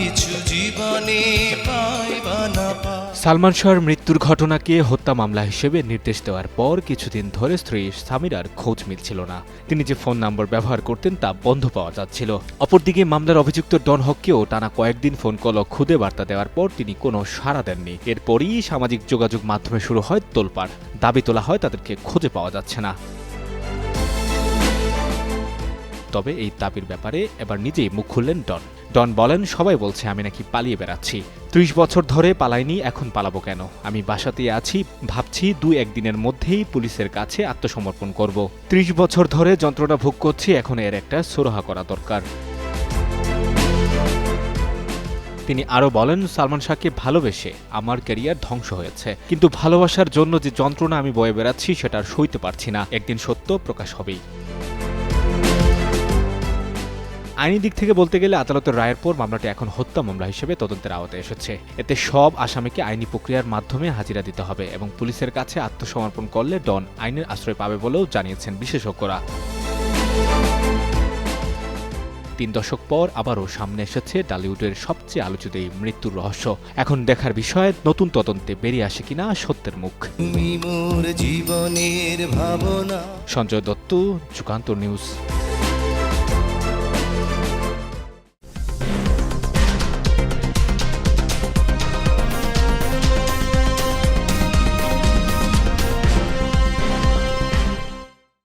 কিছু জীবনে সালমান শাহর মৃত্যুর ঘটনাকে হত্যা মামলা হিসেবে নির্দেশ দেওয়ার পর কিছুদিন ধরে স্ত্রী সামিরার খোঁজ মিলছিল না। তিনি যে ফোন নম্বর ব্যবহার করতেন তা বন্ধ পাওয়া যাচ্ছিল। অপরদিকে মামলার অভিযুক্ত ডন হককেও টানা কয়েকদিন ফোন কল খুদে বার্তা দেওয়ার পর তিনি কোনো সাড়া দেননি। এরপরই সামাজিক যোগাযোগ মাধ্যমে শুরু হয় তোলপাড়। দাবি তোলা হয় তাদেরকে খুঁজে পাওয়া যাচ্ছে না। তবে এই দাবির ব্যাপারে এবার নিজেই মুখ খুললেন ডন। ডন বলেন, সবাই বলছে, আমি নাকি পালিয়ে বেড়াচ্ছি। ত্রিশ বছর ধরে পালাইনি, এখন পালাবো কেন? আমি বাসাতেই আছি, ভাবছি দু একদিনের মধ্যেই পুলিশের কাছে আত্মসমর্পণ করব। ত্রিশ বছর ধরে যন্ত্রণা ভোগ করছি, এখন এর একটা সুরাহা করা দরকার। তিনি আরও বলেন, সালমান শাহকে ভালোবেসে আমার ক্যারিয়ার ধ্বংস হয়েছে। কিন্তু ভালোবাসার জন্য যে যন্ত্রণা আমি বয়ে বেড়াচ্ছি, সেটা আর সইতে পারছি না। একদিন সত্য প্রকাশ হবেই। আইনি দিক থেকে বলতে গেলে আদালতের রায়ের পর মামলাটি এখন হত্যা মামলা হিসেবে তদন্তের আওতায় এসেছে। এতে সব আসামিকে আইনি প্রক্রিয়ার মাধ্যমে হাজিরা দিতে হবে এবং পুলিশের কাছে আত্মসমর্পণ করলে ডন আইনের আশ্রয় পাবে বলেও জানিয়েছেন বিশেষজ্ঞরা। তিন দশক পর আবারও সামনে এসেছে ডালিউডের সবচেয়ে আলোচিত এই মৃত্যুর রহস্য। এখন দেখার বিষয় নতুন তদন্তে বেরিয়ে আসে কিনা সত্যের মুখ। সঞ্জয় দত্ত যুগান্তর নিউজ।